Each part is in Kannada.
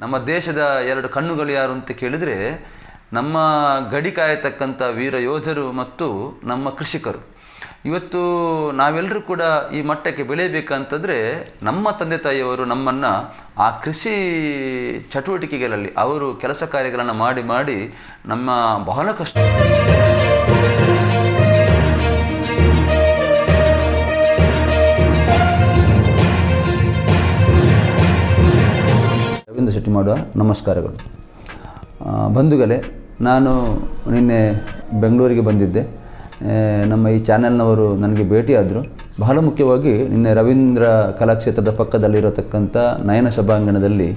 ನಮ್ಮ ದೇಶದ ಎರಡು ಕಣ್ಣುಗಳು ಯಾರು ಅಂತ ಕೇಳಿದರೆ ನಮ್ಮ ಗಡಿ ಕಾಯತಕ್ಕಂಥ ವೀರ ಯೋಧರು ಮತ್ತು ನಮ್ಮ ಕೃಷಿಕರು. ಇವತ್ತು ನಾವೆಲ್ಲರೂ ಕೂಡ ಈ ಮಟ್ಟಕ್ಕೆ ಬೆಳೆಯಬೇಕಂತಂದರೆ ನಮ್ಮ ತಂದೆ ತಾಯಿಯವರು ನಮ್ಮನ್ನು ಆ ಕೃಷಿ ಚಟುವಟಿಕೆಗಳಲ್ಲಿ ಅವರು ಕೆಲಸ ಕಾರ್ಯಗಳನ್ನು ಮಾಡಿ ಮಾಡಿ ನಮ್ಮ ಬಹಳ ಕಷ್ಟ. ರವೀಂದ್ರ ಮಾಡುವ ನಮಸ್ಕಾರಗಳು. ಬಂಧುಗಳೇ, ನಾನು ನಿನ್ನೆ ಬೆಂಗಳೂರಿಗೆ ಬಂದಿದ್ದೆ. ನಮ್ಮ ಈ ಚಾನೆಲ್ನವರು ನನಗೆ ಭೇಟಿಯಾದರು. ಬಹಳ ಮುಖ್ಯವಾಗಿ ನಿನ್ನೆ ರವೀಂದ್ರ ಕಲಾಕ್ಷೇತ್ರದ ಪಕ್ಕದಲ್ಲಿರತಕ್ಕಂಥ ನಯನ ಸಭಾಂಗಣದಲ್ಲಿ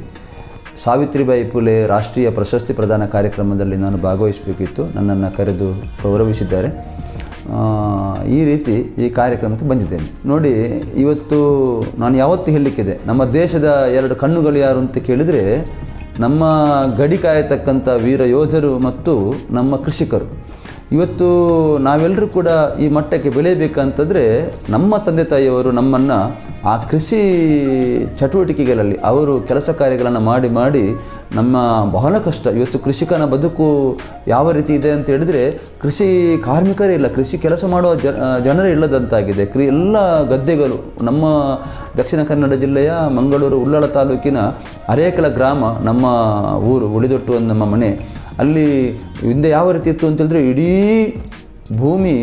ಸಾವಿತ್ರಿಬಾಯಿ ಫುಲೆ ರಾಷ್ಟ್ರೀಯ ಪ್ರಶಸ್ತಿ ಪ್ರದಾನ ಕಾರ್ಯಕ್ರಮದಲ್ಲಿ ನಾನು ಭಾಗವಹಿಸಬೇಕಿತ್ತು. ನನ್ನನ್ನು ಕರೆದು ಗೌರವಿಸಿದ್ದಾರೆ. ಈ ರೀತಿ ಈ ಕಾರ್ಯಕ್ರಮಕ್ಕೆ ಬಂದಿದ್ದೇನೆ. ನೋಡಿ, ಇವತ್ತು ನಾನು ಯಾವತ್ತು ಹೇಳಲಿಕ್ಕಿದೆ, ನಮ್ಮ ದೇಶದ ಎರಡು ಕಣ್ಣುಗಳು ಯಾರು ಅಂತ ಕೇಳಿದರೆ, ನಮ್ಮ ಗಡಿ ಕಾಯತಕ್ಕಂಥ ವೀರ ಯೋಧರು ಮತ್ತು ನಮ್ಮ ಕೃಷಿಕರು. ಇವತ್ತು ನಾವೆಲ್ಲರೂ ಕೂಡ ಈ ಮಟ್ಟಕ್ಕೆ ಬೆಳೆಯಬೇಕಂತಂದರೆ ನಮ್ಮ ತಂದೆ ತಾಯಿಯವರು ನಮ್ಮನ್ನು ಆ ಕೃಷಿ ಚಟುವಟಿಕೆಗಳಲ್ಲಿ ಅವರು ಕೆಲಸ ಕಾರ್ಯಗಳನ್ನು ಮಾಡಿ ಮಾಡಿ ನಮ್ಮ ಬಹಳ ಕಷ್ಟ. ಇವತ್ತು ಕೃಷಿಕನ ಬದುಕು ಯಾವ ರೀತಿ ಇದೆ ಅಂತ ಹೇಳಿದರೆ ಕೃಷಿ ಕಾರ್ಮಿಕರೇ ಇಲ್ಲ, ಕೃಷಿ ಕೆಲಸ ಮಾಡುವ ಜನರೇ ಇಲ್ಲದಂತಾಗಿದೆ. ಕ್ರಿ ಎಲ್ಲ ಗದ್ದೆಗಳು ನಮ್ಮ ದಕ್ಷಿಣ ಕನ್ನಡ ಜಿಲ್ಲೆಯ ಮಂಗಳೂರು, ಉಳ್ಳಾಳ ತಾಲೂಕಿನ ಅರೇಕಲ ಗ್ರಾಮ ನಮ್ಮ ಊರು ಉಳಿದೊಟ್ಟು ನಮ್ಮ ಮನೆ ಅಲ್ಲಿ ಹಿಂದೆ ಯಾವ ರೀತಿ ಇತ್ತು ಅಂತೇಳಿದ್ರೆ ಇಡೀ ಭೂಮಿ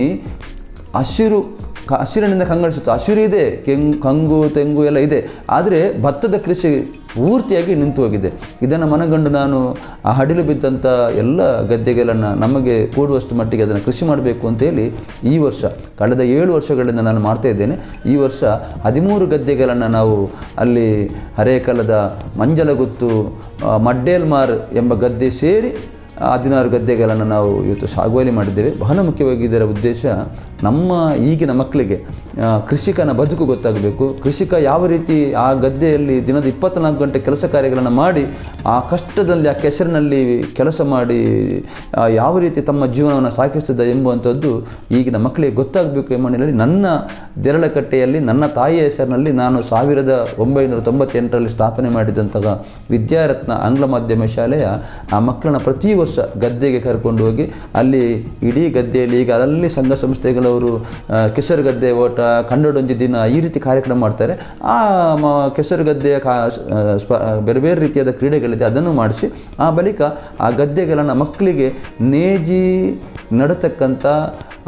ಹಸಿರು ಹಸಿರಿನಿಂದ ಕಂಗೊಳಿಸುತ್ತೆ. ಹಸಿರು ಇದೆ ಕೆಂಗು ಕಂಗು, ತೆಂಗು ಎಲ್ಲ ಇದೆ. ಆದರೆ ಭತ್ತದ ಕೃಷಿ ಪೂರ್ತಿಯಾಗಿ ನಿಂತು ಹೋಗಿದೆ. ಇದನ್ನು ಮನಗಂಡು ನಾನು ಆ ಹಡಿಲು ಬಿದ್ದಂಥ ಎಲ್ಲ ಗದ್ದೆಗಳನ್ನು ನಮಗೆ ಕೂಡುವಷ್ಟು ಮಟ್ಟಿಗೆ ಅದನ್ನು ಕೃಷಿ ಮಾಡಬೇಕು ಅಂತೇಳಿ ಈ ವರ್ಷ, ಕಳೆದ ಏಳು ವರ್ಷಗಳಿಂದ ನಾನು ಮಾಡ್ತಾ ಇದ್ದೇನೆ. ಈ ವರ್ಷ ಹದಿಮೂರು ಗದ್ದೆಗಳನ್ನು ನಾವು ಅಲ್ಲಿ ಹರೇಕಲದ ಮಂಜಲಗುತ್ತು ಮಡ್ಡೇಲ್ಮಾರ್ ಎಂಬ ಗದ್ದೆ ಸೇರಿ ಹದಿನಾರು ಗದ್ದೆಗಳನ್ನು ನಾವು ಇವತ್ತು ಸಾಗುವಳಿ ಮಾಡಿದ್ದೇವೆ. ಬಹಳ ಮುಖ್ಯವಾಗಿ ಇದರ ಉದ್ದೇಶ ನಮ್ಮ ಈಗಿನ ಮಕ್ಕಳಿಗೆ ಕೃಷಿಕನ ಬದುಕು ಗೊತ್ತಾಗಬೇಕು. ಕೃಷಿಕ ಯಾವ ರೀತಿ ಆ ಗದ್ದೆಯಲ್ಲಿ ದಿನದ ಇಪ್ಪತ್ತ್ನಾಲ್ಕು ಗಂಟೆ ಕೆಲಸ ಕಾರ್ಯಗಳನ್ನು ಮಾಡಿ, ಆ ಕಷ್ಟದಲ್ಲಿ, ಆ ಕೆಸರಿನಲ್ಲಿ ಕೆಲಸ ಮಾಡಿ ಯಾವ ರೀತಿ ತಮ್ಮ ಜೀವನವನ್ನು ಸಾಗಿಸ್ತದೆ ಎಂಬುವಂಥದ್ದು ಈಗಿನ ಮಕ್ಕಳಿಗೆ ಗೊತ್ತಾಗಬೇಕು ಎಂಬ ನಿಟ್ಟಿನಲ್ಲಿ ನನ್ನ ದೆರಳಕಟ್ಟೆಯಲ್ಲಿ ನನ್ನ ತಾಯಿಯ ಹೆಸರಿನಲ್ಲಿ ನಾನು ಸಾವಿರದ ಒಂಬೈನೂರ ತೊಂಬತ್ತೆಂಟರಲ್ಲಿ ಸ್ಥಾಪನೆ ಮಾಡಿದಂತಹ ವಿದ್ಯಾರತ್ನ ಆಂಗ್ಲ ಮಾಧ್ಯಮ ಶಾಲೆಯ ಆ ಮಕ್ಕಳನ್ನ ಪ್ರತಿ ವರ್ಷ ಗದ್ದೆಗೆ ಕರ್ಕೊಂಡು ಹೋಗಿ ಅಲ್ಲಿ ಇಡೀ ಗದ್ದೆಯಲ್ಲಿ ಈಗ ಅಲ್ಲಿ ಸಂಘ ಸಂಸ್ಥೆಗಳವರು ಕೆಸರು ಗದ್ದೆ ಓಟ ಕನ್ನಡೊಂಜಿ ದಿನ ಈ ರೀತಿ ಕಾರ್ಯಕ್ರಮ ಮಾಡ್ತಾರೆ. ಆ, ಮ, ಕೆಸರು ಗದ್ದೆಯ ಕಾ ಸ್ಪ, ಬೇರೆ ಬೇರೆ ರೀತಿಯಾದ ಕ್ರೀಡೆಗಳಿದೆ, ಅದನ್ನು ಮಾಡಿಸಿ, ಆ ಬಳಿಕ ಆ ಗದ್ದೆಗಳನ್ನು ಮಕ್ಕಳಿಗೆ ನೇಜಿ, ನಡತಕ್ಕಂಥ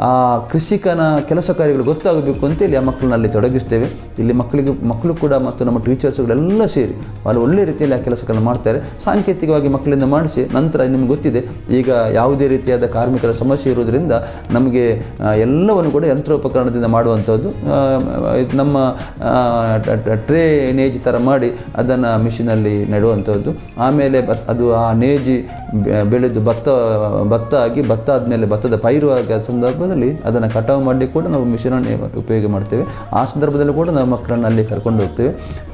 ಆ ಕೃಷಿಕನ ಕೆಲಸ ಕಾರ್ಯಗಳು ಗೊತ್ತಾಗಬೇಕು ಅಂತೇಳಿ ಆ ಮಕ್ಕಳನ್ನಲ್ಲಿ ತೊಡಗಿಸ್ತೇವೆ. ಇಲ್ಲಿ ಮಕ್ಕಳಿಗೆ, ಮಕ್ಕಳು ಕೂಡ ಮತ್ತು ನಮ್ಮ ಟೀಚರ್ಸ್ಗಳೆಲ್ಲ ಸೇರಿ ಅಲ್ಲಿ ಒಳ್ಳೆ ರೀತಿಯಲ್ಲಿ ಆ ಕೆಲಸಗಳನ್ನು ಮಾಡ್ತಾರೆ. ಸಾಂಕೇತಿಕವಾಗಿ ಮಕ್ಕಳಿಂದ ಮಾಡಿಸಿ ನಂತರ ನಿಮಗೆ ಗೊತ್ತಿದೆ, ಈಗ ಯಾವುದೇ ರೀತಿಯಾದ ಕಾರ್ಮಿಕರ ಸಮಸ್ಯೆ ಇರುವುದರಿಂದ ನಮಗೆ ಎಲ್ಲವನ್ನು ಕೂಡ ಯಂತ್ರೋಪಕರಣದಿಂದ ಮಾಡುವಂಥದ್ದು ನಮ್ಮ ನೇಜಿ ಥರ ಮಾಡಿ ಅದನ್ನು ಮಿಷಿನಲ್ಲಿ ನೆಡುವಂಥದ್ದು. ಆಮೇಲೆ ಅದು ಆ ನೇಜಿ ಬೆಳೆದು ಭತ್ತ ಭತ್ತ ಆಗಿ ಭತ್ತ ಆದಮೇಲೆ ಭತ್ತದ ಪೈರು ಆಗ ಸಂದರ್ಭದಲ್ಲಿ ಅದನ್ನು ಕಟಾವು ಮಾಡಿ ಕೂಡ ನಾವು ಮಿಷನನ್ನು ಉಪಯೋಗ ಮಾಡ್ತೇವೆ. ಆ ಸಂದರ್ಭದಲ್ಲಿ ಕೂಡ ನಾವು ಮಕ್ಕಳನ್ನು ಅಲ್ಲಿ ಕರ್ಕೊಂಡು ಹೋಗ್ತೇವೆ.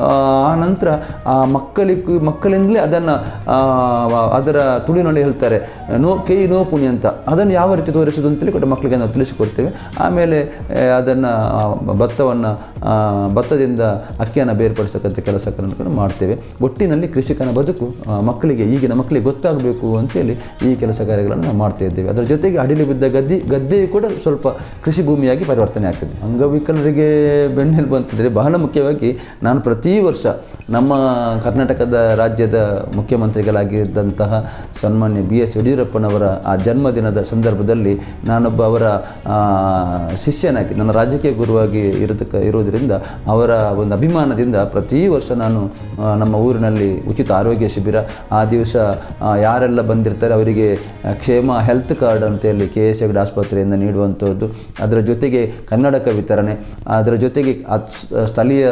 ಆ ನಂತರ ಆ ಮಕ್ಕಳಿಗೂ ಮಕ್ಕಳಿಂದಲೇ ಅದನ್ನು ಅದರ ತುಳಿನಲ್ಲಿ ಹೇಳ್ತಾರೆ. ನೋ ಕೈ ನೋ ಪುಣಿ ಅಂತ. ಅದನ್ನು ಯಾವ ರೀತಿ ತೋರಿಸೋದು ಅಂತೇಳಿ ಕೂಡ ಮಕ್ಕಳಿಗೆ ನಾವು ತಿಳಿಸಿಕೊಡ್ತೇವೆ. ಆಮೇಲೆ ಅದನ್ನು ಭತ್ತವನ್ನು ಭತ್ತದಿಂದ ಅಕ್ಕಿಯನ್ನು ಬೇರ್ಪಡಿಸ್ತಕ್ಕಂಥ ಕೆಲಸ ಕೂಡ ಮಾಡ್ತೇವೆ. ಒಟ್ಟಿನಲ್ಲಿ ಕೃಷಿಕನ ಬದುಕು ಮಕ್ಕಳಿಗೆ, ಈಗಿನ ಮಕ್ಕಳಿಗೆ ಗೊತ್ತಾಗಬೇಕು ಅಂತೇಳಿ ಈ ಕೆಲಸ ಕಾರ್ಯಗಳನ್ನು ನಾವು ಮಾಡ್ತಾ ಇದ್ದೇವೆ. ಅದರ ಜೊತೆಗೆ ಅಡಿಲಿ ಬಿದ್ದ ಗದ್ದೆ ಗದ್ದೆಯು ಸ್ವಲ್ಪ ಕೃಷಿ ಭೂಮಿಯಾಗಿ ಪರಿವರ್ತನೆ ಆಗ್ತದೆ. ಅಂಗವಿಕಲರಿಗೆ ಬೆನ್ನೆಲುಬು ಅಂತಂದರೆ ಬಹಳ ಮುಖ್ಯವಾಗಿ ನಾನು ಪ್ರತಿ ವರ್ಷ ನಮ್ಮ ಕರ್ನಾಟಕದ ರಾಜ್ಯದ ಮುಖ್ಯಮಂತ್ರಿಗಳಾಗಿದ್ದಂತಹ ಸನ್ಮಾನ್ಯ ಬಿ ಎಸ್ ಯಡಿಯೂರಪ್ಪನವರ ಆ ಜನ್ಮದಿನದ ಸಂದರ್ಭದಲ್ಲಿ ನಾನೊಬ್ಬ ಅವರ ಶಿಷ್ಯನಾಗಿ, ನನ್ನ ರಾಜಕೀಯ ಗುರುವಾಗಿ ಇರತಕ್ಕ ಇರೋದರಿಂದ ಅವರ ಒಂದು ಅಭಿಮಾನದಿಂದ ಪ್ರತಿ ವರ್ಷ ನಾನು ನಮ್ಮ ಊರಿನಲ್ಲಿ ಉಚಿತ ಆರೋಗ್ಯ ಶಿಬಿರ, ಆ ದಿವಸ ಯಾರೆಲ್ಲ ಬಂದಿರ್ತಾರೆ ಅವರಿಗೆ ಕ್ಷೇಮ ಹೆಲ್ತ್ ಕಾರ್ಡ್ ಅಂತೇಳಿ ಕೆ ಎಸ್ ಎಗ್ಡ್ ಆಸ್ಪತ್ರೆಯಿಂದ ನೀಡುವಂಥದ್ದು. ಅದರ ಜೊತೆಗೆ ಕನ್ನಡಕ ವಿತರಣೆ, ಅದರ ಜೊತೆಗೆ ಸ್ಥಳೀಯ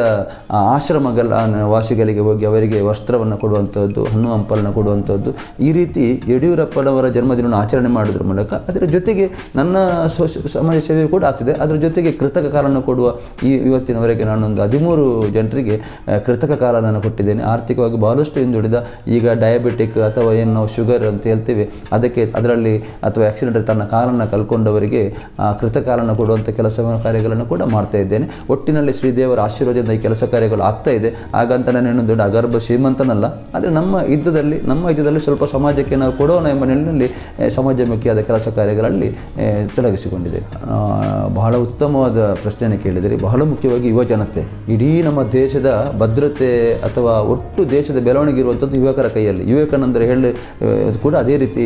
ಆಶ್ರಮಗಳ ವಾಸಿಗಳಿಗೆ ಹೋಗಿ ಅವರಿಗೆ ವಸ್ತ್ರವನ್ನು ಕೊಡುವಂಥದ್ದು, ಹಣ್ಣು ಹಂಪಲನ್ನು ಕೊಡುವಂಥದ್ದು. ಈ ರೀತಿ ಯಡಿಯೂರಪ್ಪನವರ ಜನ್ಮದಿನವನ್ನು ಆಚರಣೆ ಮಾಡೋದ್ರ ಮೂಲಕ ಅದರ ಜೊತೆಗೆ ನನ್ನ ಸಮಾಜ ಸೇವೆ ಕೂಡ ಆಗ್ತಿದೆ. ಅದರ ಜೊತೆಗೆ ಕೃತಕ ಕಾಲನ್ನು ಕೊಡುವ ಈ ಇವತ್ತಿನವರೆಗೆ ನಾನೊಂದು ಹದಿಮೂರು ಜನರಿಗೆ ಕೃತಕ ಕಾಲನನ್ನು ಕೊಟ್ಟಿದ್ದೇನೆ. ಆರ್ಥಿಕವಾಗಿ ಬಹಳಷ್ಟು ಹಿಂದುಳಿದ, ಈಗ ಡಯಾಬಿಟಿಕ್ ಅಥವಾ ಏನು ನಾವು ಶುಗರ್ ಅಂತ ಹೇಳ್ತೇವೆ, ಅದಕ್ಕೆ ಅದರಲ್ಲಿ ಅಥವಾ ಆಕ್ಸಿಡೆಂಟ್ ತನ್ನ ಕಾಲನ್ನು ಕಳ್ಕೊಂಡವರಿಗೆ ಆ, ಕೃತಕಾಲನ ಕೊಡುವಂಥ ಕೆಲಸ ಕಾರ್ಯಗಳನ್ನು ಕೂಡ ಮಾಡ್ತಾ ಇದ್ದೇನೆ. ಒಟ್ಟಿನಲ್ಲಿ ಶ್ರೀದೇವರ ಆಶೀರ್ವಾದದಿಂದ ಈ ಕೆಲಸ ಕಾರ್ಯಗಳು ಆಗ್ತಾ ಇದೆ. ಹಾಗಂತ ನಾನು ದೊಡ್ಡ ಅಗರ್ಭ ಶ್ರೀಮಂತನಲ್ಲ ಆದರೆ ನಮ್ಮ ಯುದ್ಧದಲ್ಲಿ ನಮ್ಮ ಯುದ್ಧದಲ್ಲಿ ಸ್ವಲ್ಪ ಸಮಾಜಕ್ಕೆ ನಾವು ಕೊಡೋಣ ಎಂಬ ನಿಟ್ಟಿನಲ್ಲಿ ಸಮಾಜಮುಖಿಯಾದ ಕೆಲಸ ಕಾರ್ಯಗಳಲ್ಲಿ ತೊಡಗಿಸಿಕೊಂಡಿದೆ. ಬಹಳ ಉತ್ತಮವಾದ ಪ್ರಶ್ನೆಯನ್ನು ಕೇಳಿದಿರಿ. ಬಹಳ ಮುಖ್ಯವಾಗಿ ಯುವ ಜನತೆ ಇಡೀ ನಮ್ಮ ದೇಶದ ಭದ್ರತೆ ಅಥವಾ ಒಟ್ಟು ದೇಶದ ಬೆಳವಣಿಗೆ ಇರುವಂಥದ್ದು ಯುವಕರ ಕೈಯಲ್ಲಿ. ಯುವಕನಂದರೆ ಹೇಳಿ ಕೂಡ ಅದೇ ರೀತಿ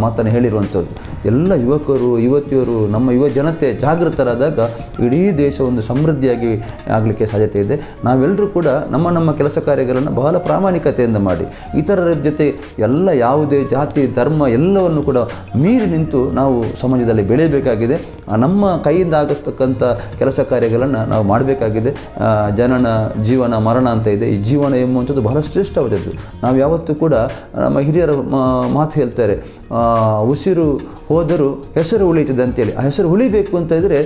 ಮಾತನ್ನು ಹೇಳಿರುವಂಥದ್ದು. ಎಲ್ಲ ಯುವಕರು ಯುವತಿಯರು ನಮ್ಮ ಯುವ ಜನತೆ ಜಾಗೃತರಾದಾಗ ಇಡೀ ದೇಶ ಒಂದು ಸಮೃದ್ಧಿಯಾಗಿ ಆಗಲಿಕ್ಕೆ ಸಾಧ್ಯತೆ ಇದೆ. ನಾವೆಲ್ಲರೂ ಕೂಡ ನಮ್ಮ ನಮ್ಮ ಕೆಲಸ ಕಾರ್ಯಗಳನ್ನು ಬಹಳ ಪ್ರಾಮಾಣಿಕತೆಯಿಂದ ಮಾಡಿ, ಇತರರ ಜೊತೆ ಎಲ್ಲ ಯಾವುದೇ ಜಾತಿ, ಧರ್ಮ ಎಲ್ಲವನ್ನು ಕೂಡ ಮೀರಿ ನಿಂತು ನಾವು ಸಮಾಜದಲ್ಲಿ ಬೆಳೆಯಬೇಕಾಗಿದೆ. ನಮ್ಮ ಕೈಯಿಂದ ಆಗತಕ್ಕಂಥ ಕೆಲಸ ಕಾರ್ಯಗಳನ್ನು ನಾವು ಮಾಡಬೇಕಾಗಿದೆ. ಜನನ, ಜೀವನ, ಮರಣ ಅಂತ ಇದೆ. ಈ ಜೀವನ ಎಂಬುವಂಥದ್ದು ಬಹಳ ಶ್ರೇಷ್ಠವಾದದ್ದು. ನಾವು ಯಾವತ್ತೂ ಕೂಡ ನಮ್ಮ ಹಿರಿಯರ ಮಾತು ಹೇಳ್ತಾರೆ ಉಸಿರು ಹೋದರೂ ಹೆಸರು ಉಳಿತದೆ ಅಂತೇಳಿ. ಆ ಹೆಸರು ಉಳಿಬೇಕು ಅಂತ ಇದ್ದರೆ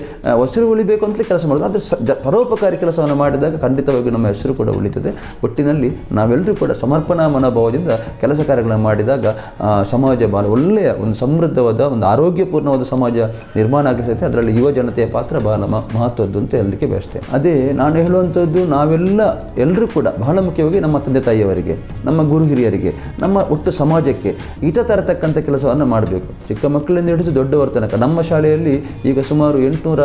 ಹೆಸರು ಉಳಿಬೇಕು ಅಂತಲೇ ಕೆಲಸ ಮಾಡೋದು. ಆದರೆ ಪರೋಪಕಾರಿ ಕೆಲಸವನ್ನು ಮಾಡಿದಾಗ ಖಂಡಿತವಾಗಿ ನಮ್ಮ ಹೆಸರು ಕೂಡ ಉಳಿತದೆ. ಒಟ್ಟಿನಲ್ಲಿ ನಾವೆಲ್ಲರೂ ಕೂಡ ಸಮರ್ಪಣಾ ಮನೋಭಾವದಿಂದ ಕೆಲಸ ಕಾರ್ಯಗಳನ್ನು ಮಾಡಿದಾಗ ಸಮಾಜ ಬಹಳ ಒಳ್ಳೆಯ ಒಂದು ಸಮೃದ್ಧವಾದ ಒಂದು ಆರೋಗ್ಯಪೂರ್ಣವಾದ ಸಮಾಜ ನಿರ್ಮಾಣ ಆಗಿರ್ತೈತೆ ಅದರಲ್ಲಿ ಯುವ ಜನತೆಯ ಪಾತ್ರ ಬಹಳ ಮಹತ್ವದ್ದು ಅಂತ ಹೇಳಲಿಕ್ಕೆ ಬಯಸ್ತೇನೆ. ಅದೇ ನಾನು ಹೇಳುವಂಥದ್ದು, ನಾವೆಲ್ಲ ಎಲ್ಲರೂ ಕೂಡ ಬಹಳ ಮುಖ್ಯವಾಗಿ ನಮ್ಮ ತಂದೆ ತಾಯಿಯವರಿಗೆ, ನಮ್ಮ ಗುರು ಹಿರಿಯರಿಗೆ, ನಮ್ಮ ಒಟ್ಟು ಸಮಾಜಕ್ಕೆ ಹಿತ ತರತಕ್ಕಂಥ ಕೆಲಸವನ್ನು ಮಾಡಬೇಕು. ಚಿಕ್ಕ ಮಕ್ಕಳಿಂದ ಹಿಡಿದು ದೊಡ್ಡವರ ತನಕ. ನಮ್ಮ ಶಾಲೆಯಲ್ಲಿ ಈಗ ಸುಮಾರು ಎಂಟುನೂರ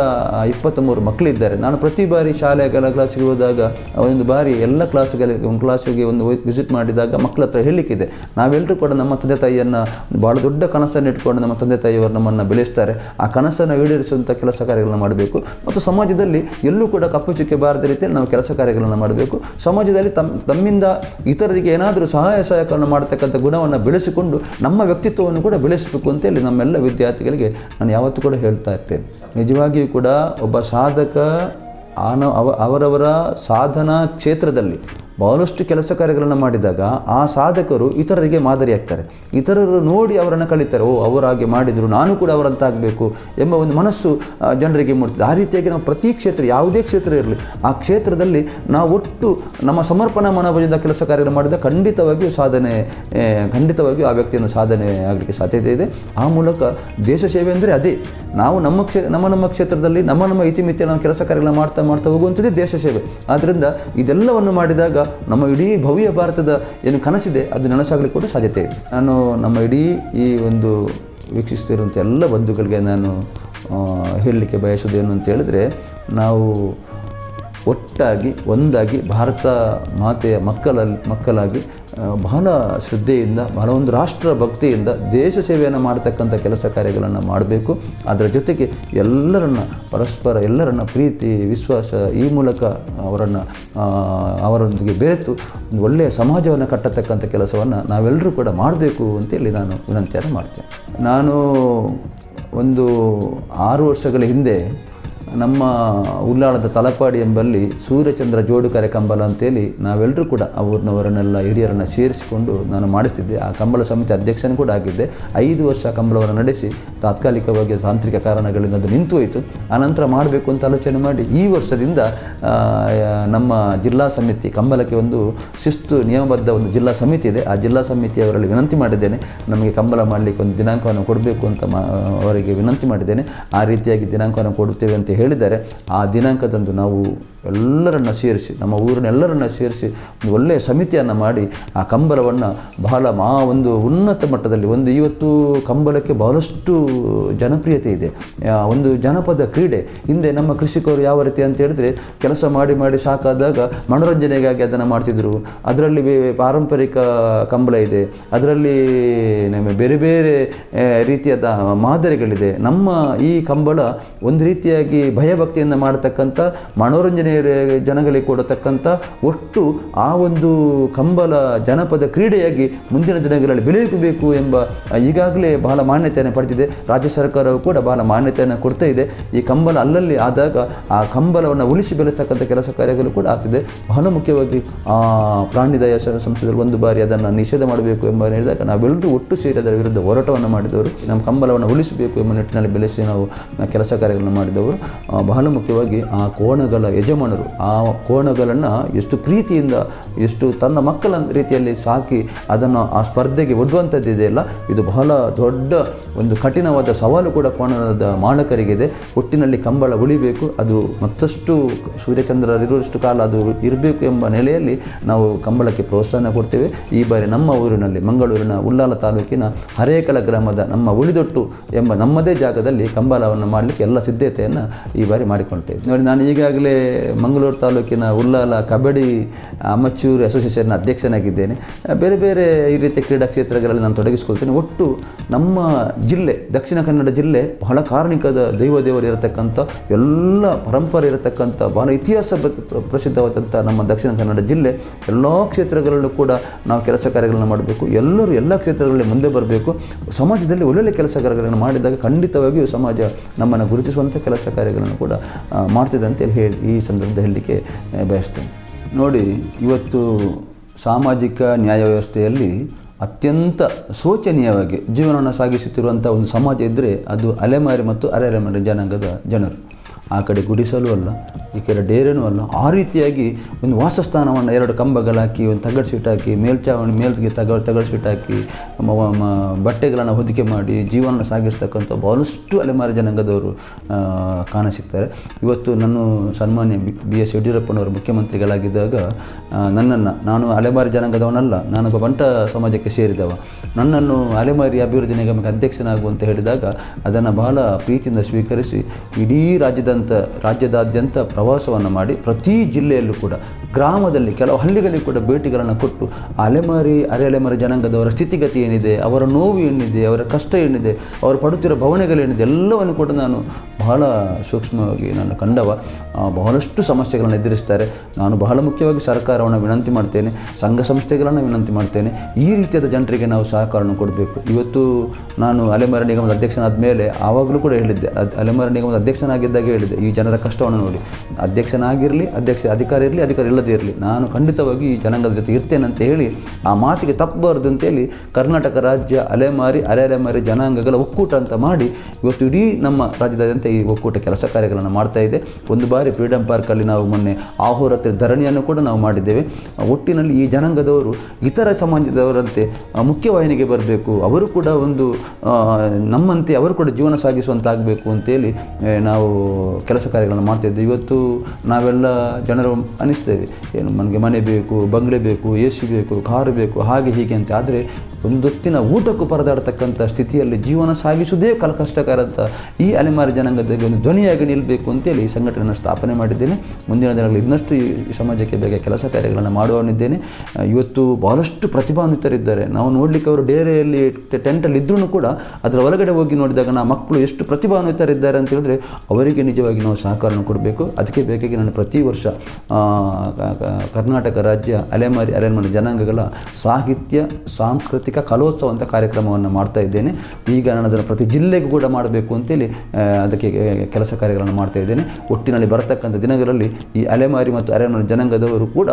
ಇಪ್ಪತ್ತ್ಮೂರು ಮಕ್ಕಳಿದ್ದಾರೆ. ನಾನು ಪ್ರತಿ ಬಾರಿ ಶಾಲೆಗಳ ಕ್ಲಾಸಿಗೆ ಹೋದಾಗ, ಒಂದು ಬಾರಿ ಎಲ್ಲ ಕ್ಲಾಸ್ಗಳಿಗೆ ಒಂದು ಕ್ಲಾಸಿಗೆ ಒಂದು ವಿಸಿಟ್ ಮಾಡಿದಾಗ ಮಕ್ಕಳ ಹತ್ರ ಹೇಳಲಿಕ್ಕಿದೆ ನಾವೆಲ್ಲರೂ ಕೂಡ ನಮ್ಮ ತಂದೆ ತಾಯಿಯನ್ನು ಭಾಳ ದೊಡ್ಡ ಕನಸನ್ನು ಇಟ್ಕೊಂಡು ನಮ್ಮ ತಂದೆ ತಾಯಿಯವರು ನಮ್ಮನ್ನು ಬೆಳೆಸ್ತಾರೆ. ಆ ಕನಸನ್ನು ಈಡೇರಿಸುವಂಥ ಕೆಲಸ ಕಾರ್ಯಗಳನ್ನು ಮಾಡಬೇಕು. ಮತ್ತು ಸಮಾಜದಲ್ಲಿ ಎಲ್ಲೂ ಕೂಡ ಕಪ್ಪು ಚುಕ್ಕೆ ಬಾರದ ರೀತಿಯಲ್ಲಿ ನಾವು ಕೆಲಸ ಕಾರ್ಯಗಳನ್ನು ಮಾಡಬೇಕು. ಸಮಾಜದಲ್ಲಿ ತಮ್ಮ ತಮ್ಮಿಂದ ಇತರರಿಗೆ ಏನಾದರೂ ಸಹಾಯ ಸಹಾಯಕವನ್ನು ಮಾಡತಕ್ಕಂಥ ಗುಣವನ್ನು ಬೆಳೆಸಿಕೊಂಡು ನಮ್ಮ ವ್ಯಕ್ತಿತ್ವವನ್ನು ಕೂಡ ಬೆಳೆಸಬೇಕು ಅಂತೇಳಿ ನಮ್ಮೆಲ್ಲ ವಿದ್ಯಾರ್ಥಿಗಳಿಗೆ ನಾನು ಯಾವತ್ತೂ ಕೂಡ ಹೇಳ್ತಾ ಇರ್ತೇನೆ. ನಿಜವಾಗಿಯೂ ಕೂಡ ಒಬ್ಬ ಸಾಧಕ ಆನ ಅವ ಅವರವರ ಸಾಧನಾ ಕ್ಷೇತ್ರದಲ್ಲಿ ಬಹಳಷ್ಟು ಕೆಲಸ ಕಾರ್ಯಗಳನ್ನು ಮಾಡಿದಾಗ ಆ ಸಾಧಕರು ಇತರರಿಗೆ ಮಾದರಿಯಾಗ್ತಾರೆ ಇತರರು ನೋಡಿ ಅವರನ್ನು ಕಲಿತಾರೆ ಓ, ಅವರು ಹಾಗೆ ಮಾಡಿದರು, ನಾನು ಕೂಡ ಅವರಂತಾಗಬೇಕು ಎಂಬ ಒಂದು ಮನಸ್ಸು ಜನರಿಗೆ ಮೂಡ್ತದೆ ಆ ರೀತಿಯಾಗಿ ನಾವು ಪ್ರತಿ ಕ್ಷೇತ್ರ, ಯಾವುದೇ ಕ್ಷೇತ್ರ ಇರಲಿ, ಆ ಕ್ಷೇತ್ರದಲ್ಲಿ ನಾವು ಒಟ್ಟು ನಮ್ಮ ಸಮರ್ಪಣಾ ಮನೋಭಾವದಿಂದ ಕೆಲಸ ಕಾರ್ಯಗಳನ್ನು ಮಾಡಿದಾಗ ಖಂಡಿತವಾಗಿಯೂ ಸಾಧನೆ ಖಂಡಿತವಾಗಿಯೂ ಆ ವ್ಯಕ್ತಿಯನ್ನು ಸಾಧನೆ ಆಗಲಿಕ್ಕೆ ಸಾಧ್ಯತೆ ಇದೆ. ಆ ಮೂಲಕ ದೇಶ ಸೇವೆ ಅಂದರೆ ಅದೇ. ನಾವು ನಮ್ಮ ಕ್ಷೇ, ನಮ್ಮ ನಮ್ಮ ಕ್ಷೇತ್ರದಲ್ಲಿ, ನಮ್ಮ ನಮ್ಮ ಇತಿಮಿತಿಯ ನಾವು ಕೆಲಸ ಕಾರ್ಯಗಳನ್ನು ಮಾಡ್ತಾ ಮಾಡ್ತಾ ಹೋಗುವಂಥದ್ದೇ ದೇಶ ಸೇವೆ. ಆದ್ದರಿಂದ ಇದೆಲ್ಲವನ್ನು ಮಾಡಿದಾಗ ನಮ್ಮ ಇಡೀ ಭವ್ಯ ಭಾರತದ ಏನು ಕನಸಿದೆ, ಅದು ನನಸಾಗಲಿಕ್ಕೆ ಕೂಡ ಸಾಧ್ಯತೆ ಇದೆ. ನಾನು ನಮ್ಮ ಇಡೀ ಈ ಒಂದು ವೀಕ್ಷಿಸ್ತಿರುವಂಥ ಎಲ್ಲ ಬಂಧುಗಳಿಗೆ ನಾನು ಹೇಳಲಿಕ್ಕೆ ಬಯಸೋದೇನು ಅಂತ ಹೇಳಿದ್ರೆ, ನಾವು ಒಟ್ಟಾಗಿ, ಒಂದಾಗಿ ಭಾರತ ಮಾತೆಯ ಮಕ್ಕಳಲ್ಲಿ ಮಕ್ಕಳಾಗಿ ಬಹಳ ಶ್ರದ್ಧೆಯಿಂದ, ಬಹಳ ಒಂದು ರಾಷ್ಟ್ರ ಭಕ್ತಿಯಿಂದ ದೇಶ ಸೇವೆಯನ್ನು ಮಾಡತಕ್ಕಂಥ ಕೆಲಸ ಕಾರ್ಯಗಳನ್ನು ಮಾಡಬೇಕು. ಅದರ ಜೊತೆಗೆ ಎಲ್ಲರನ್ನ ಪರಸ್ಪರ, ಎಲ್ಲರನ್ನ ಪ್ರೀತಿ, ವಿಶ್ವಾಸ ಈ ಮೂಲಕ ಅವರನ್ನು ಅವರೊಂದಿಗೆ ಬೆರೆತು ಒಂದು ಒಳ್ಳೆಯ ಸಮಾಜವನ್ನು ಕಟ್ಟತಕ್ಕಂಥ ಕೆಲಸವನ್ನು ನಾವೆಲ್ಲರೂ ಕೂಡ ಮಾಡಬೇಕು ಅಂತೇಳಿ ನಾನು ವಿನಂತಿಯನ್ನು ಮಾಡ್ತೇನೆ. ನಾನು ಒಂದು ಆರು ವರ್ಷಗಳ ಹಿಂದೆ ನಮ್ಮ ಉಳ್ಳಾಳದ ತಲಪಾಡಿ ಎಂಬಲ್ಲಿ ಸೂರ್ಯಚಂದ್ರ ಜೋಡುಕರೆ ಕಂಬಲ ಅಂತೇಳಿ ನಾವೆಲ್ಲರೂ ಕೂಡ ಅವ್ರನ್ನವರನ್ನೆಲ್ಲ ಹಿರಿಯರನ್ನು ಸೇರಿಸಿಕೊಂಡು ನಾನು ಮಾಡಿಸ್ತಿದ್ದೆ. ಆ ಕಂಬಳ ಸಮಿತಿ ಅಧ್ಯಕ್ಷನೂ ಕೂಡ ಆಗಿದ್ದೆ. ಐದು ವರ್ಷ ಕಂಬಳವನ್ನು ನಡೆಸಿ ತಾತ್ಕಾಲಿಕವಾಗಿ ತಾಂತ್ರಿಕ ಕಾರಣಗಳಿಂದ ಅದು ನಿಂತು ಹೋಯಿತು ಆನಂತರ ಮಾಡಬೇಕು ಅಂತ ಆಲೋಚನೆ ಮಾಡಿ ಈ ವರ್ಷದಿಂದ ನಮ್ಮ ಜಿಲ್ಲಾ ಸಮಿತಿ ಕಂಬಳಕ್ಕೆ ಒಂದು ಶಿಸ್ತು ನಿಯಮಬದ್ಧ ಒಂದು ಜಿಲ್ಲಾ ಸಮಿತಿ ಇದೆ. ಆ ಜಿಲ್ಲಾ ಸಮಿತಿಯವರಲ್ಲಿ ವಿನಂತಿ ಮಾಡಿದ್ದೇನೆ. ನಮಗೆ ಕಂಬಳ ಮಾಡಲಿಕ್ಕೆ ಒಂದು ದಿನಾಂಕವನ್ನು ಕೊಡಬೇಕು ಅಂತ ಅವರಿಗೆ ವಿನಂತಿ ಮಾಡಿದ್ದೇನೆ. ಆ ರೀತಿಯಾಗಿ ದಿನಾಂಕವನ್ನು ಕೊಡುತ್ತೇವೆ ಅಂತ ಹೇಳಿದ್ದಾರೆ ಆ ದಿನಾಂಕದಂದು ನಾವು ಎಲ್ಲರನ್ನ ಸೇರಿಸಿ, ನಮ್ಮ ಊರಿನ ಎಲ್ಲರನ್ನ ಸೇರಿಸಿ ಒಂದು ಒಳ್ಳೆಯ ಸಮಿತಿಯನ್ನು ಮಾಡಿ ಆ ಕಂಬಲವನ್ನು ಬಹಳ ಮಾ ಒಂದು ಉನ್ನತ ಮಟ್ಟದಲ್ಲಿ ಒಂದು ಇವತ್ತು ಕಂಬಲಕ್ಕೆ ಬಹಳಷ್ಟು ಜನಪ್ರಿಯತೆ ಇದೆ. ಒಂದು ಜನಪದ ಕ್ರೀಡೆ. ಹಿಂದೆ ನಮ್ಮ ಕೃಷಿಕರು ಯಾವ ರೀತಿ ಅಂತ ಹೇಳಿದ್ರೆ ಕೆಲಸ ಮಾಡಿ ಮಾಡಿ ಸಾಕಾದಾಗ ಮನೋರಂಜನೆಗಾಗಿ ಅದನ್ನು ಮಾಡ್ತಿದ್ರು. ಅದರಲ್ಲಿ ಪಾರಂಪರಿಕ ಕಂಬಳ ಇದೆ. ಅದರಲ್ಲಿ ನಮಗೆ ಬೇರೆ ಬೇರೆ ರೀತಿಯಾದ ಮಾದರಿಗಳಿದೆ. ನಮ್ಮ ಈ ಕಂಬಳ ಒಂದು ರೀತಿಯಾಗಿ ಭಯಭಕ್ತಿಯಿಂದ ಮಾಡತಕ್ಕಂಥ ಮನೋರಂಜನೆ ಜನಗಳಿಗೆ ಕೊಡತಕ್ಕಂಥ ಒಟ್ಟು ಆ ಒಂದು ಕಂಬಲ ಜನಪದ ಕ್ರೀಡೆಯಾಗಿ ಮುಂದಿನ ದಿನಗಳಲ್ಲಿ ಬೆಳೆಯಬೇಕು ಎಂಬ ಈಗಾಗಲೇ ಬಹಳ ಮಾನ್ಯತೆಯನ್ನು ಪಡೆದಿದೆ. ರಾಜ್ಯ ಸರ್ಕಾರವು ಕೂಡ ಬಹಳ ಮಾನ್ಯತೆಯನ್ನು ಕೊಡ್ತಾ ಇದೆ. ಈ ಕಂಬಲ ಅಲ್ಲಲ್ಲಿ ಆದಾಗ ಆ ಕಂಬಲವನ್ನು ಉಳಿಸಿ ಬೆಳೆಸ್ತಕ್ಕಂಥ ಕೆಲಸ ಕಾರ್ಯಗಳು ಕೂಡ ಆಗ್ತಿದೆ. ಬಹಳ ಮುಖ್ಯವಾಗಿ, ಆ ಪ್ರಾಣಿ ದಯಾ ಸ- ಸಂಸ್ಥೆಗಳು ಒಂದು ಬಾರಿ ಅದನ್ನು ನಿಷೇಧ ಮಾಡಬೇಕು ಎಂಬ ಹೇಳಿದಾಗ ನಾವೆಲ್ಲರೂ ಒಟ್ಟು ಸೇರಿ ಅದರ ವಿರುದ್ಧ ಹೋರಾಟವನ್ನು ಮಾಡಿದವರು. ನಮ್ಮ ಕಂಬಲವನ್ನು ಉಳಿಸಬೇಕು ಎಂಬ ನಿಟ್ಟಿನಲ್ಲಿ ಬೆಳೆಸಿ ನಾವು ಕೆಲಸ ಕಾರ್ಯಗಳನ್ನು ಮಾಡಿದವರು. ಬಹಳ ಮುಖ್ಯವಾಗಿ ಆ ಕೋಣಗಳ ಯಜಮಾನ ಯಜಮಾನರು ಆ ಕೋಣಗಳನ್ನು ಎಷ್ಟು ಪ್ರೀತಿಯಿಂದ, ಎಷ್ಟು ತನ್ನ ಮಕ್ಕಳ ರೀತಿಯಲ್ಲಿ ಸಾಕಿ ಅದನ್ನು ಆ ಸ್ಪರ್ಧೆಗೆ ಒಡ್ಡುವಂಥದ್ದಿದೆಯಲ್ಲ ಇದು ಬಹಳ ದೊಡ್ಡ ಒಂದು ಕಠಿಣವಾದ ಸವಾಲು ಕೂಡ ಕೋಣದ ಮಾಲಕರಿಗಿದೆ. ಒಟ್ಟಿನಲ್ಲಿ ಕಂಬಳ ಉಳಿಬೇಕು, ಅದು ಮತ್ತಷ್ಟು ಸೂರ್ಯಚಂದ್ರರಿರುವಷ್ಟು ಕಾಲ ಅದು ಇರಬೇಕು ಎಂಬ ನೆಲೆಯಲ್ಲಿ ನಾವು ಕಂಬಳಕ್ಕೆ ಪ್ರೋತ್ಸಾಹ ಕೊಡ್ತೇವೆ. ಈ ಬಾರಿ ನಮ್ಮ ಊರಿನಲ್ಲಿ ಮಂಗಳೂರಿನ ಉಲ್ಲಾಲ ತಾಲೂಕಿನ ಹರೇಕಳ ಗ್ರಾಮದ ನಮ್ಮ ಉಳಿದೊಟ್ಟು ಎಂಬ ನಮ್ಮದೇ ಜಾಗದಲ್ಲಿ ಕಂಬಳವನ್ನು ಮಾಡಲಿಕ್ಕೆ ಎಲ್ಲ ಸಿದ್ಧತೆಯನ್ನು ಈ ಬಾರಿ ಮಾಡಿಕೊಳ್ತೇವೆ. ನೋಡಿ, ನಾನು ಈಗಾಗಲೇ ಮಂಗಳೂರು ತಾಲೂಕಿನ ಉಲ್ಲಾಲ ಕಬಡ್ಡಿ ಅಮಚೂರ್ ಅಸೋಸಿಯೇಷನ್ ಅಧ್ಯಕ್ಷನಾಗಿದ್ದೇನೆ. ಬೇರೆ ಬೇರೆ ಈ ರೀತಿಯ ಕ್ರೀಡಾ ಕ್ಷೇತ್ರಗಳಲ್ಲಿ ನಾನು ತೊಡಗಿಸ್ಕೊಳ್ತೇನೆ. ಒಟ್ಟು ನಮ್ಮ ಜಿಲ್ಲೆ, ದಕ್ಷಿಣ ಕನ್ನಡ ಜಿಲ್ಲೆ ಬಹಳ ಕಾರಣಿಕದ ದೈವ ದೇವರು ಇರತಕ್ಕಂಥ, ಎಲ್ಲ ಪರಂಪರೆ ಇರತಕ್ಕಂಥ, ಬಹಳ ಇತಿಹಾಸ ಪ್ರ- ಪ್ರಸಿದ್ಧವಾದಂಥ ನಮ್ಮ ದಕ್ಷಿಣ ಕನ್ನಡ ಜಿಲ್ಲೆ, ಎಲ್ಲ ಕ್ಷೇತ್ರಗಳಲ್ಲೂ ಕೂಡ ನಾವು ಕೆಲಸ ಕಾರ್ಯಗಳನ್ನು ಮಾಡಬೇಕು. ಎಲ್ಲರೂ ಎಲ್ಲ ಕ್ಷೇತ್ರಗಳಲ್ಲಿ ಮುಂದೆ ಬರಬೇಕು. ಸಮಾಜದಲ್ಲಿ ಒಳ್ಳೊಳ್ಳೆ ಕೆಲಸ ಕಾರ್ಯಗಳನ್ನು ಮಾಡಿದಾಗ ಖಂಡಿತವಾಗಿಯೂ ಸಮಾಜ ನಮ್ಮನ್ನು ಗುರುತಿಸುವಂಥ ಕೆಲಸ ಕಾರ್ಯಗಳನ್ನು ಕೂಡ ಮಾಡ್ತಿದೆ ಅಂತೇಳಿ ಹೇಳಿ ಈ ಸಂದರ್ಭದಲ್ಲಿ ಹೇಳಲಿಕ್ಕೆ ಬಯಸ್ತೇನೆ. ನೋಡಿ, ಇವತ್ತು ಸಾಮಾಜಿಕ ನ್ಯಾಯ ವ್ಯವಸ್ಥೆಯಲ್ಲಿ ಅತ್ಯಂತ ಶೋಚನೀಯವಾಗಿ ಜೀವನವನ್ನು ಸಾಗಿಸುತ್ತಿರುವಂಥ ಒಂದು ಸಮಾಜ ಇದ್ದರೆ ಅದು ಅಲೆಮಾರಿ ಮತ್ತು ಅರೆ ಅಲೆಮಾರಿ ಜನಾಂಗದ ಜನರು. ಆ ಕಡೆ ಗುಡಿಸಲು ಅಲ್ಲ, ಈ ಕಡೆ ಡೇರೇನೂ ಅಲ್ಲ. ಆ ರೀತಿಯಾಗಿ ಒಂದು ವಾಸಸ್ಥಾನವನ್ನು ಎರಡು ಕಂಬಗಳಾಕಿ ಒಂದು ತಗಡು ಸೀಟ್ ಹಾಕಿ, ಮೇಲ್ಚಾವಣಿ ಮೇಲ್ಗೆ ತಗ ತಗಡು ಸೀಟ್ ಬಟ್ಟೆಗಳನ್ನು ಹೊದಿಕೆ ಮಾಡಿ ಜೀವನ ಸಾಗಿಸ್ತಕ್ಕಂಥ ಬಹಳಷ್ಟು ಅಲೆಮಾರಿ ಜನಾಂಗದವರು ಕಾಣಸಿಗ್ತಾರೆ. ಇವತ್ತು ನಾನು ಸನ್ಮಾನ್ಯ ಬಿ ಎಸ್ ಯಡಿಯೂರಪ್ಪನವರು ಮುಖ್ಯಮಂತ್ರಿಗಳಾಗಿದ್ದಾಗ ನನ್ನನ್ನು, ನಾನು ಅಲೆಮಾರಿ ಜನಾಂಗದವನಲ್ಲ ನಾನು ಬಂಟ ಸಮಾಜಕ್ಕೆ ಸೇರಿದವ. ನನ್ನನ್ನು ಅಲೆಮಾರಿ ಅಭಿವೃದ್ಧಿ ನಿಗಮಕ್ಕೆ ಅಧ್ಯಕ್ಷನಾಗುವಂತ ಹೇಳಿದಾಗ, ಅದನ್ನು ಬಹಳ ಪ್ರೀತಿಯಿಂದ ಸ್ವೀಕರಿಸಿ, ಇಡೀ ರಾಜ್ಯದಂತ ರಾಜ್ಯದಾದ್ಯಂತ ಪ್ರವಾಸವನ್ನು ಮಾಡಿ ಪ್ರತಿ ಜಿಲ್ಲೆಯಲ್ಲೂ ಕೂಡ, ಗ್ರಾಮದಲ್ಲಿ ಕೆಲವು ಹಳ್ಳಿಗಳಿಗೆ ಕೂಡ ಭೇಟಿಗಳನ್ನು ಕೊಟ್ಟು ಅಲೆಮಾರಿ ಅರೆ ಅಲೆಮಾರಿ ಜನಾಂಗದವರ ಸ್ಥಿತಿಗತಿ ಏನಿದೆ, ಅವರ ನೋವು ಏನಿದೆ, ಅವರ ಕಷ್ಟ ಏನಿದೆ, ಅವರು ಪಡುತ್ತಿರೋ ಭವನೆಗಳೇನಿದೆ ಎಲ್ಲವನ್ನು ಕೂಡ ನಾನು ಬಹಳ ಸೂಕ್ಷ್ಮವಾಗಿ ನಾನು ಕಂಡವ ಬಹಳಷ್ಟು ಸಮಸ್ಯೆಗಳನ್ನು ಎದುರಿಸ್ತಾರೆ. ನಾನು ಬಹಳ ಮುಖ್ಯವಾಗಿ ಸರ್ಕಾರವನ್ನು ವಿನಂತಿ ಮಾಡ್ತೇನೆ, ಸಂಘ ಸಂಸ್ಥೆಗಳನ್ನು ವಿನಂತಿ ಮಾಡ್ತೇನೆ. ಈ ರೀತಿಯಾದ ಜನರಿಗೆ ನಾವು ಸಹಕಾರವನ್ನು ಕೊಡಬೇಕು. ಇವತ್ತು ನಾನು ಅಲೆಮಾರಿ ನಿಗಮದ ಅಧ್ಯಕ್ಷನಾದ ಮೇಲೆ ಆವಾಗಲೂ ಕೂಡ ಹೇಳಿದ್ದೆ ಅಲೆಮಾರಿ ನಿಗಮದ ಅಧ್ಯಕ್ಷನಾಗಿದ್ದಾಗ ಹೇಳಿದ್ದೆ. ಈ ಜನರ ಕಷ್ಟವನ್ನು ನೋಡಿ. ಅಧ್ಯಕ್ಷನಾಗಿರಲಿ, ಅಧ್ಯಕ್ಷ ಅಧಿಕಾರಿ ಇರಲಿ, ಅಧಿಕಾರಿ ಇಲ್ಲದೇ ಇರಲಿ, ನಾನು ಖಂಡಿತವಾಗಿ ಈ ಜನಾಂಗದ ಜೊತೆ ಇರ್ತೇನೆ ಅಂತ ಹೇಳಿ, ಆ ಮಾತಿಗೆ ತಪ್ಪಬಾರ್ದು ಅಂತೇಳಿ ಕರ್ನಾಟಕ ರಾಜ್ಯ ಅಲೆಮಾರಿ ಅರೆ ಅಲೆಮಾರಿ ಜನಾಂಗಗಳ ಒಕ್ಕೂಟ ಅಂತ ಮಾಡಿ ಇವತ್ತು ಇಡೀ ನಮ್ಮ ರಾಜ್ಯದಾದ್ಯಂತ ಈ ಒಕ್ಕೂಟ ಕೆಲಸ ಕಾರ್ಯಗಳನ್ನು ಮಾಡ್ತಾ ಇದೆ. ಒಂದು ಬಾರಿ ಫ್ರೀಡಂ ಪಾರ್ಕಲ್ಲಿ ನಾವು ಮೊನ್ನೆ ಆಹೋರಾತ್ರಿ ಧರಣಿಯನ್ನು ಕೂಡ ನಾವು ಮಾಡಿದ್ದೇವೆ. ಒಟ್ಟಿನಲ್ಲಿ ಈ ಜನಾಂಗದವರು, ಇತರ ಸಮಾಜದವರಂತೆ ಮುಖ್ಯವಾಹಿನಿಗೆ ಬರಬೇಕು. ಅವರು ಕೂಡ ಒಂದು ನಮ್ಮಂತೆ ಅವರು ಕೂಡ ಜೀವನ ಸಾಗಿಸುವಂತಾಗಬೇಕು ಅಂತೇಳಿ ನಾವು ಕೆಲಸ ಕಾರ್ಯಗಳನ್ನು ಮಾಡ್ತಾಯಿದ್ದೆ ಇವತ್ತು ನಾವೆಲ್ಲ ಜನರು ಅನಿಸ್ತೇವೆ. ಏನು ನನಗೆ ಮನೆ ಬೇಕು, ಬಂಗ್ಲೆ ಬೇಕು, ಎ ಸಿ ಬೇಕು, ಕಾರು ಬೇಕು, ಹಾಗೆ ಹೀಗೆ ಅಂತ. ಆದರೆ ಒಂದೊತ್ತಿನ ಊಟಕ್ಕೂ ಪರದಾಡ್ತಕ್ಕಂಥ ಸ್ಥಿತಿಯಲ್ಲಿ ಜೀವನ ಸಾಗಿಸುವುದೇ ಕಲ ಕಷ್ಟಕರ ಅಂತ ಈ ಅಲೆಮಾರಿ ಜನಾಂಗದಲ್ಲಿ ಒಂದು ಧ್ವನಿಯಾಗಿ ನಿಲ್ಲಬೇಕು ಅಂತೇಳಿ ಈ ಸಂಘಟನೆಯನ್ನು ಸ್ಥಾಪನೆ ಮಾಡಿದ್ದೇನೆ. ಮುಂದಿನ ದಿನಗಳಲ್ಲಿ ಇನ್ನಷ್ಟು ಈ ಸಮಾಜಕ್ಕೆ ಬೇಗ ಕೆಲಸ ಕಾರ್ಯಗಳನ್ನು ಮಾಡುವನಿದ್ದೇನೆ ಇವತ್ತು ಬಹಳಷ್ಟು ಪ್ರತಿಭಾನ್ವಿತರಿದ್ದಾರೆ. ನಾವು ನೋಡಲಿಕ್ಕೆ ಅವರು ಡೇರೆಯಲ್ಲಿ ಟೆಂಟಲ್ಲಿ ಇದ್ರೂ ಕೂಡ ಅದರ ಒಳಗಡೆ ಹೋಗಿ ನೋಡಿದಾಗ ನಾ ಮಕ್ಕಳು ಎಷ್ಟು ಪ್ರತಿಭಾನ್ವಿತರಿದ್ದಾರೆ ಅಂತ ಹೇಳಿದ್ರೆ ಅವರಿಗೆ ನಿಜವಾಗಿ ನಾವು ಸಹಕಾರವನ್ನು ಕೊಡಬೇಕು. ಅದಕ್ಕೆ ಬೇಕಾಗಿ ನಾನು ಪ್ರತಿ ವರ್ಷ ಕರ್ನಾಟಕ ರಾಜ್ಯ ಅಲೆಮಾರಿ ಅಲೆಮಾರಿ ಜನಾಂಗಗಳ ಸಾಹಿತ್ಯ, ಸಾಂಸ್ಕೃತಿಕ ಕಲೋತ್ಸವ ಅಂತ ಕಾರ್ಯಕ್ರಮವನ್ನು ಮಾಡ್ತಾ ಇದ್ದೇನೆ. ಈಗ ನಾನು ಅದನ್ನು ಪ್ರತಿ ಜಿಲ್ಲೆಗೂ ಕೂಡ ಮಾಡಬೇಕು ಅಂತೇಳಿ ಅದಕ್ಕೆ ಕೆಲಸ ಕಾರ್ಯಗಳನ್ನು ಮಾಡ್ತಾ ಇದ್ದೇನೆ. ಒಟ್ಟಿನಲ್ಲಿ ಬರತಕ್ಕಂಥ ದಿನಗಳಲ್ಲಿ ಈ ಅಲೆಮಾರಿ ಮತ್ತು ಅರೆಮಾರಿ ಜನಾಂಗದವರು ಕೂಡ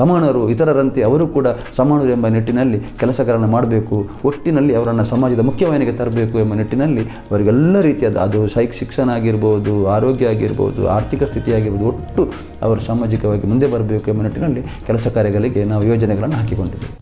ಸಮಾನರು, ಇತರರಂತೆ ಅವರು ಕೂಡ ಸಮಾನರು ಎಂಬ ನಿಟ್ಟಿನಲ್ಲಿ ಕೆಲಸಗಳನ್ನು ಮಾಡಬೇಕು. ಒಟ್ಟಿನಲ್ಲಿ ಅವರನ್ನು ಸಮಾಜದ ಮುಖ್ಯವಾಹಿನಿಗೆ ತರಬೇಕು ಎಂಬ ನಿಟ್ಟಿನಲ್ಲಿ ಅವರಿಗೆಲ್ಲ ರೀತಿಯಾದ, ಅದು ಶೈಕ್ ಶಿಕ್ಷಣ ಆಗಿರ್ಬೋದು ಆರೋಗ್ಯ ಆಗಿರ್ಬೋದು, ಆರ್ಥಿಕ ಸ್ಥಿತಿ ಆಗಿರ್ಬೋದು, ಒಟ್ಟು ಅವರು ಸಾಮಾಜಿಕವಾಗಿ ಮುಂದೆ ಬರಬೇಕು ಎಂಬ ನಿಟ್ಟಿನಲ್ಲಿ ಕೆಲಸ ಕಾರ್ಯಗಳಿಗೆ ನಾವು ಯೋಜನೆಗಳನ್ನು ಹಾಕಿಕೊಂಡಿದ್ದೇವೆ.